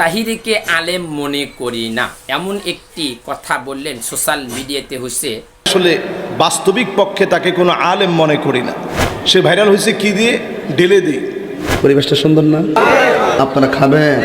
তাহিরিকে আলেম মনে করি না। এমন একটি কথা বললেন সোশ্যাল মিডিয়াতে হচ্ছে আসলে বাস্তবিক পক্ষে তাকে কোনো আলেম মনে করি না। সে ভাইরাল হয়েছে কি দিয়ে? ডেলে দিয়ে। পরিবেশটা সুন্দর না? আপনারা খাবেন?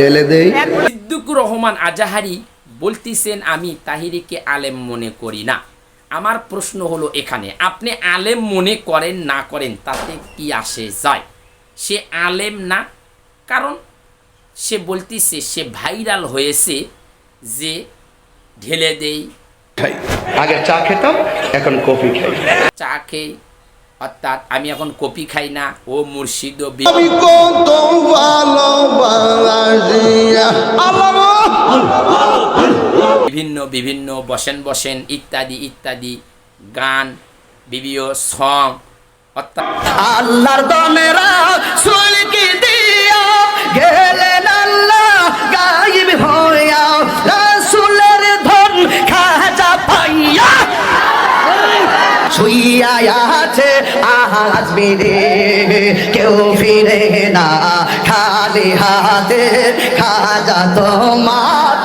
ডেলে দেই। সিদ্দিকুর রহমান আজাহারি বলতেছেন আমি তাহিরিকে আলেম মনে করি না। আমার প্রশ্ন হলো এখানে আপনি আলেম মনে করেন না করেন তাতে কি আসে যায়? সে আলেম না কারণ সে বলতেছে সে ভাইরাল হয়েছে যে ঢেলে দেই। খাই। আগে চা খেতাম এখন কফি খাই। চা খেয়ে অর্থাৎ আমি এখন কপি খাই না। ও মুর্শিদ আমি কত বিভিন্ন বিভিন্ন বসেন বসেন ইত্যাদি ইত্যাদি গান বিভিন্ন সং অর্থাৎ আল্লাহর দনেরা শুইয়া আছে আজ মেরে কেউ ফিরে না। খালি হাতে খাজা তোমার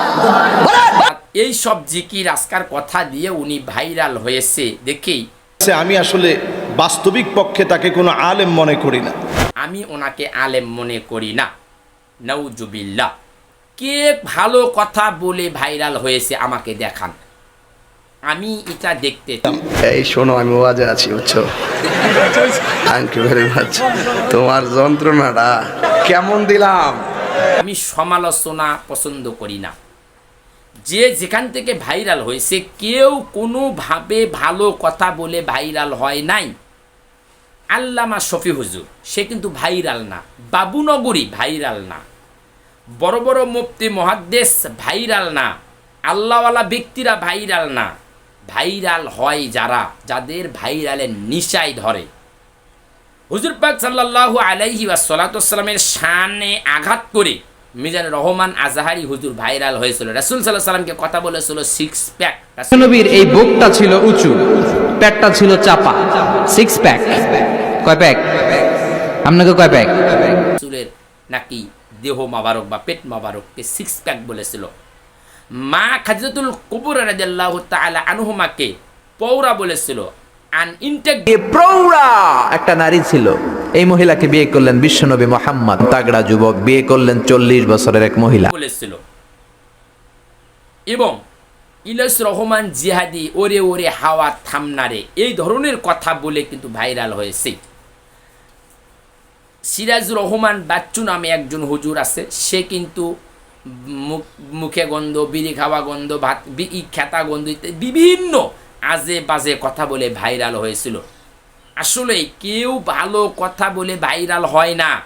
এই সব জিকির আজকার কথা দিয়ে উনি ভাইরাল হয়েছে দেখেই। আমি আসলে বাস্তবিক পক্ষে তাকে কোনো আলেম মনে করি না। আমি ওনাকে আলেম মনে করি না। নৌজুবিল্লা কে ভালো কথা বলে ভাইরাল হয়েছে আমাকে দেখান। আমি এটা দেখতে চাই। এই শোনো আমি ওয়াজে আছি বুঝছ? থ্যাংক ইউ ভেরি মাচ তোমার যন্ত্রণাটা কেমন দিলাম? আমি সমালোচনা পছন্দ করি না। যে যেখান থেকে ভাইরাল হয়েছে কেউ কোনোভাবে ভালো কথা বলে ভাইরাল হয় নাই। আল্লামা শফি হুজুর সে কিন্তু ভাইরাল না। বাবুনগরী ভাইরাল না। বড় বড় মুফতি মহাদ্দেশ ভাইরাল না। আল্লাহওয়ালা ব্যক্তিরা ভাইরাল না। ভাইরাল হয় যারা যাদের ভাইরালের নিশায় ধরে। হুজুর পাক সাল্লাল্লাহু আলাইহি ওয়াসাল্লামের শানে আঘাত করে মিজান রহমান আজাহারি হুজুর ভাইরাল হয়েছিল। রাসূল আলাইহি সাল্লামকে কথা বলেছিল সিক্স প্যাক নবীর এই বুকটা ছিল উঁচু প্যাকটা ছিল চাপা। সিক্স প্যাক কয় প্যাক আপনাকে কয় প্যাক রাসূলের নাকি দেহ মাবারক বা পেট মাবারককে সিক্স প্যাক বলেছিল। মা খাদিজাতুল কুবুর রাদিয়াল্লাহু তাআলা আনহুমাকে পৌরা বলেছিল আন ইনটেক প্রৌঢ়া একটা নারী ছিল। এই মহিলাকে বিয়ে করলেন বিশ্বনবী মোহাম্মদ। তাগড়া যুবক বিয়ে করলেন চল্লিশ বছরের এক মহিলা। বলেছিল। এবং ইলস রহমান জিহাদি ওরে ওরে হাওয়া থামনারে এই ধরনের কথা বলে কিন্তু ভাইরাল হয়েছে। সিরাজ রহমান বাচ্চু নামে একজন হুজুর আছে সে কিন্তু মুখ- মুখে গন্ধ, বিড়ি খাওয়া গন্ধ, ভাত খ্যাতা গন্ধ ইত্যাদি বিভিন্ন আজে বাজে কথা বলে ভাইরাল হয়েছিল। আসলে কেউ ভালো কথা বলে ভাইরাল হয় না।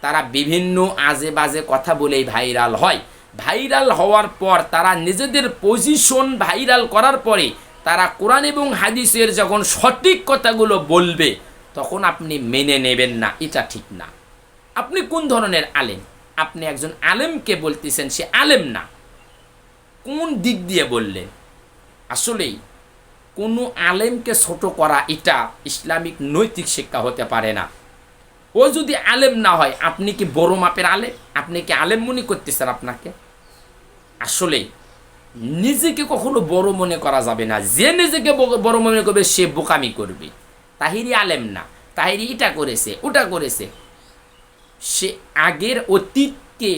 তারা বিভিন্ন আজে বাজে কথা বলেই ভাইরাল হয়। ভাইরাল হওয়ার পর তারা নিজেদের পজিশন ভাইরাল করার পরে তারা কোরআন এবং হাদিসের যখন সঠিক কথাগুলো বলবে, তখন আপনি মেনে নেবেন না। এটা ঠিক না। আপনি কোন ধরনের আলেম? আপনি একজন আলেমকে বলতেছেন, সে আলেম না। কোন দিক দিয়ে বললেন? আসলেই কোনো আলেমকে ছোট করা এটা ইসলামিক নৈতিক শিক্ষা হতে পারে না। ও যদি আলেম না হয়, আপনি কি বড় মাপের আলেম? আপনি কি আলেম মনে করতেছেন আপনাকে? আসলে নিজেকে কখনো বড় মনে করা যাবে না। যে নিজেকে বড় মনে করবে, সে বোকামি করবে। তাহিরি আলেম না। তাহিরি এটা করেছে, ওটা করেছে। সে আগের অতীতকে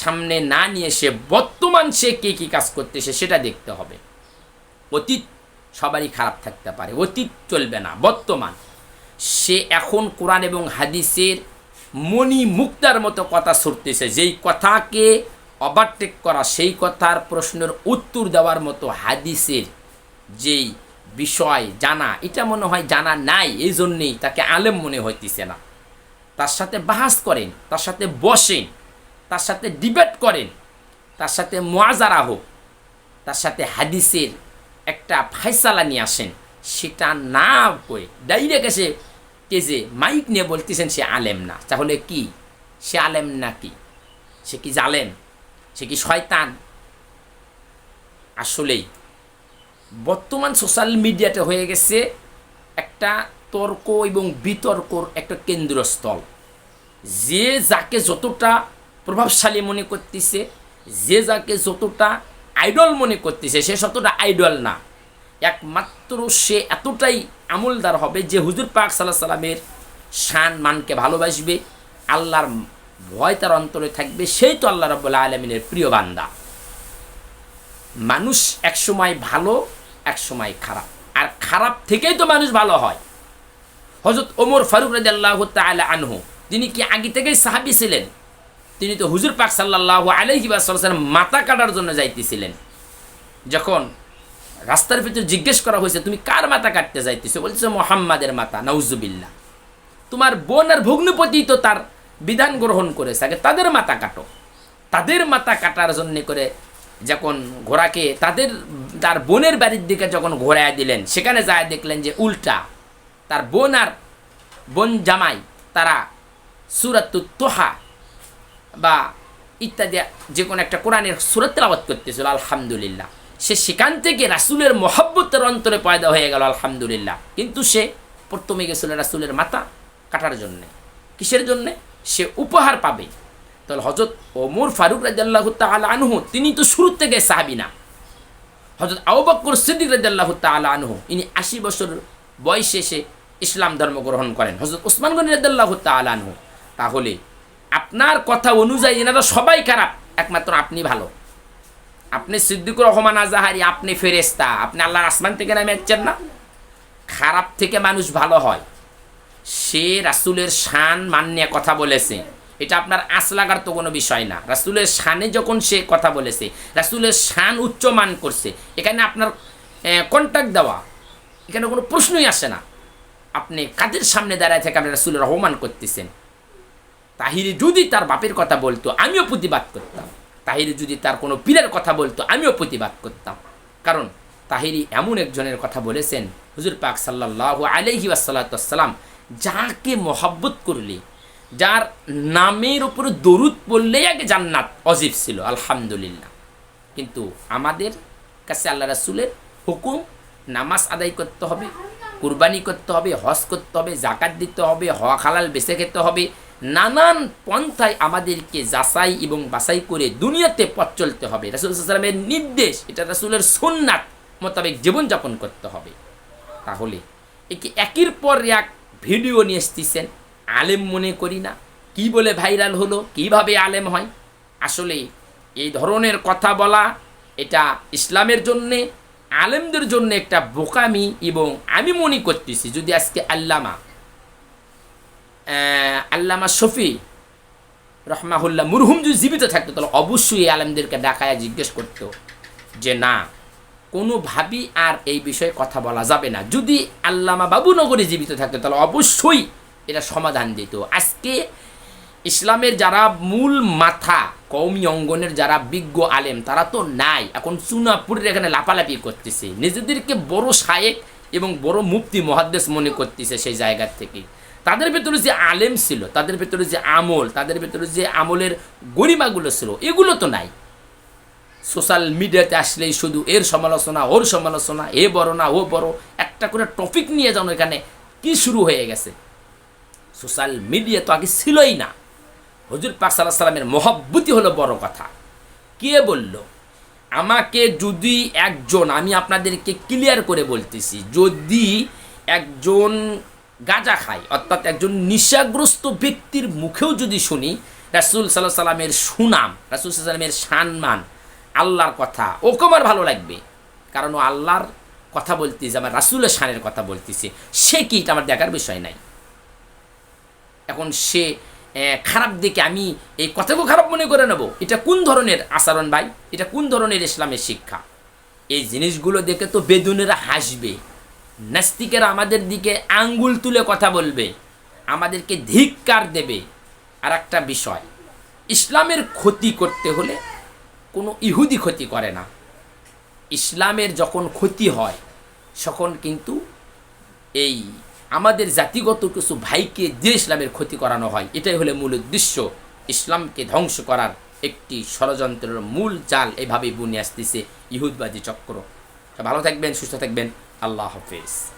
সামনে না নিয়ে সে বর্তমান সে কে কী কাজ করতেছে সেটা দেখতে হবে। অতীত সবারই খারাপ থাকতে পারে, অতীত চলবে না, বর্তমান। সে এখন কোরআন এবং হাদিসের মণি মুক্তার মতো কথা ছুটতেছে যেই কথাকে ওভারটেক করা, সেই কথার প্রশ্নের উত্তর দেওয়ার মতো হাদিসের যেই বিষয়, জানা, এটা মনে হয় জানা নাই, এই জন্যেই তাকে আলেম মনে হইতেছে না। তার সাথে বাহাস করেন, তার সাথে বসেন, তার সাথে ডিবেট করেন, তার সাথে মোয়াজারা হোক, তার সাথে হাদিসের একটা ফাইসালা নিয়ে আসেন, সেটা না করে ডাইরেক্ট এসে কে যে মাইক নিয়ে বলতেছেন সে আলেম না। তাহলে কি? সে আলেম না কি সে কি জালেম? সে কি শয়তান? আসলেই বর্তমান সোশ্যাল মিডিয়াতে হয়ে গেছে একটা তর্ক এবং বিতর্কর একটা কেন্দ্রস্থল। যে যাকে যতটা প্রভাবশালী মনে করতেছে, যে যাকে যতটা আইডল মনে করতেছে, সে ততটা আইডল না। একমাত্র সে এতটাই আমলদার হবে যে হুজুর পাক সাল্লাহ সাল্লামের শান, মানকে ভালোবাসবে, আল্লাহর ভয় তার অন্তরে থাকবে, সেই তো আল্লাহ রব্বুল্লাহ আলমিনের প্রিয় বান্দা। মানুষ একসময় ভালো, একসময় খারাপ। আর খারাপ থেকেই তো মানুষ ভালো হয়। হজরত ওমর ফারুক রাজি আল্লাহ তালা আনহু তিনি কি আগে থেকেই সাহাবি ছিলেন? তিনি তো হুজুর পাক সাল্লাহ আলহি বাসাল্লাম মাথা কাটার জন্য যাইতেছিলেন। যখন রাস্তার ভিতরে জিজ্ঞেস করা হয়েছে, তুমি কার মাথা কাটতে যাইতেছো? বলছে, মোহাম্মদের মাথা নৌজুবিল্লা তোমার বোন আর ভগ্নপতি তো তার বিধান গ্রহণ করেছে, আগে তাদের মাথা কাটো। তাদের মাথা কাটার জন্য করে যখন ঘোড়াকে তাদের, তার বোনের বাড়ির দিকে যখন ঘোরায় দিলেন, সেখানে যায় দেখলেন যে উল্টা তার বোন আর বোন জামাই, তারা সুরাত তোহা বা ইত্যাদি যে কোনো একটা কোরআনের সুরত তেলাবাত করতেছিল, আলহামদুলিল্লাহ। সে সেখান থেকে রাসুলের মহব্বতের অন্তরে পয়দা হয়ে গেল, আলহামদুলিল্লাহ। কিন্তু সে প্রথমে গেছিল রাসুলের মাথা কাটার জন্যে। কিসের জন্যে? সে উপহার পাবে। তাহলে হজরত ওমর ফারুক রাজাল্লাহ তাল আনহু, তিনি তো শুরুর থেকে সাহাবি না। হজরত আউবাক্কর সিদ্দিক রাজাল্লাহ তাল আনহু, ইনি আশি বছর বয়সে এসে ইসলাম ধর্ম গ্রহণ করেন। হজরত ওসমান গনি রাজাল্লাহ তাল আনহু। তাহলে আপনার কথা অনুযায়ী এনারা সবাই খারাপ, একমাত্র আপনি ভালো। আপনি সিদ্দিকুর রহমান আজাহারি, আপনি ফেরেস্তা আপনি আল্লাহর আসমান থেকে নামে যাচ্ছেন না? খারাপ থেকে মানুষ ভালো হয়। সে রাসুলের শান মান্য কথা বলেছে। এটা আপনার আঁচ লাগার তো কোনো বিষয় না। রাসুলের শানে যখন সে কথা বলেছে, রাসুলের শান উচ্চ মান করছে, এখানে আপনার কন্ট্যাক্ট দেওয়া, এখানে কোনো প্রশ্নই আসে না। আপনি কাদের সামনে দাঁড়ায় থেকে আপনি রাসুলের অপমান করতেছেন? তাহিরি যদি তার বাপের কথা বলতো, আমিও প্রতিবাদ করতাম। তাহিরি যদি তার কোনো পীরের কথা বলতো, আমিও প্রতিবাদ করতাম। কারণ তাহিরি এমন একজনের কথা বলেছেন, হুজুর পাক সাল্লাহ আলহি আসাল্লাম যাকে মহব্বত করলে, যার নামের উপরে দরুদ পড়লেই আগে জান্নাত অজিব ছিল, আলহামদুলিল্লাহ। কিন্তু আমাদের কাছে আল্লাহ রাসুলের হুকুম, নামাজ আদায় করতে হবে। কুরবানি করতে হবে, হজ করতে হবে, জাকাত দিতে হবে হওয়া খালাল বেছে খেতে হবে। নানান পন্থায় আমাদেরকে যাচাই এবং বাছাই করে দুনিয়াতে পথ চলতে হবে। রাসুল সাল্লামের নির্দেশ, এটা রাসুলের সুন্নাত মোতাবেক জীবনযাপন করতে হবে। তাহলে, একে একের পর এক ভিডিও নিয়ে এসতেছেন আলেম মনে করি না। কি বলে ভাইরাল হলো, কীভাবে আলেম হয়? আসলে এই ধরনের কথা বলা, এটা ইসলামের জন্যে আলেমদের জন্য একটা বোকামি এবং আমি মনে করতেছি, যদি আজকে আল্লামা আল্লামা শফি রহমাহুল্লাহ মুরহুম যদি জীবিত থাকতো, তাহলে অবশ্যই আলেমদেরকে ডাকায় জিজ্ঞেস করতো যে, না, কোনোভাবেই আর এই বিষয়ে কথা বলা যাবে না। যদি আল্লামা বাবুনগরে জীবিত থাকতো, তাহলে অবশ্যই এটা সমাধান দিত। আজকে ইসলামের যারা মূল মাথা কৌমি অঙ্গনের যারা বিজ্ঞ আলেম, তারা তো নাই। এখন সুনাপুরের এখানে লাপালাপি করতেছে। নিজেদেরকে বড় শায়েক এবং বড় মুক্তি মহাদ্দেশ মনে করতেছে সেই জায়গার থেকে। তাদের ভেতরে যে আলেম ছিল, তাদের ভেতরে যে আমল, তাদের ভেতরে যে আমলের গরিমাগুলো ছিল, এগুলো তো নাই। সোশ্যাল মিডিয়াতে আসলেই শুধু এর সমালোচনা, ওর সমালোচনা, এ বড় না, ও বড়, একটা করে টপিক নিয়ে যেন এখানে কি শুরু হয়ে গেছে। সোশ্যাল মিডিয়া তো আগে ছিলই না। হজুর পাক সাল্লাহ সাল্লামের মহব্বতি হলো বড় কথা। কে বলল? আমাকে যদি একজন, আমি আপনাদেরকে ক্লিয়ার করে বলতেছি, যদি একজন গাঁজা খায়, অর্থাৎ একজন নিশাগ্রস্ত ব্যক্তির মুখেও যদি শুনি, রাসুল সাল্লাহ সাল্লামের সুনাম, রাসুল সাল্লামের সম্মান, আল্লাহর কথা, ওকে আমার ভালো লাগবে। কারণ ও আল্লাহর কথা বলতেছে, আমার রাসুলের শানের কথা বলতেছে। সে কি? এটা আমার দেখার বিষয় নাই। এখন সে খারাপ দিকে আমি এই কথাকেও খারাপ মনে করে নেব। এটা কোন ধরনের আচরণ ভাই? এটা কোন ধরনের ইসলামের শিক্ষা? এই জিনিসগুলো দেখে তো বেদুনেরা হাসবে। নাস্তিকেরা আমাদের দিকে আঙ্গুল তুলে কথা বলবে। আমাদেরকে ধিক্কার দেবে। আর একটা বিষয়, ইসলামের ক্ষতি করতে হলে কোনো ইহুদি ক্ষতি করে না। ইসলামের যখন ক্ষতি হয়, তখন কিন্তু এই আমাদের জাতিগত কিছু ভাইকে দিয়ে ইসলামের ক্ষতি করানো হয়, এটাই হলে মূল উদ্দেশ্য। ইসলামকে ধ্বংস করার একটি ষড়যন্ত্রের মূল জাল এভাবেই বুনে আসতেছে ইহুদবাদী চক্র। ভালো থাকবেন, সুস্থ থাকবেন। আল্লাহ হাফেজ।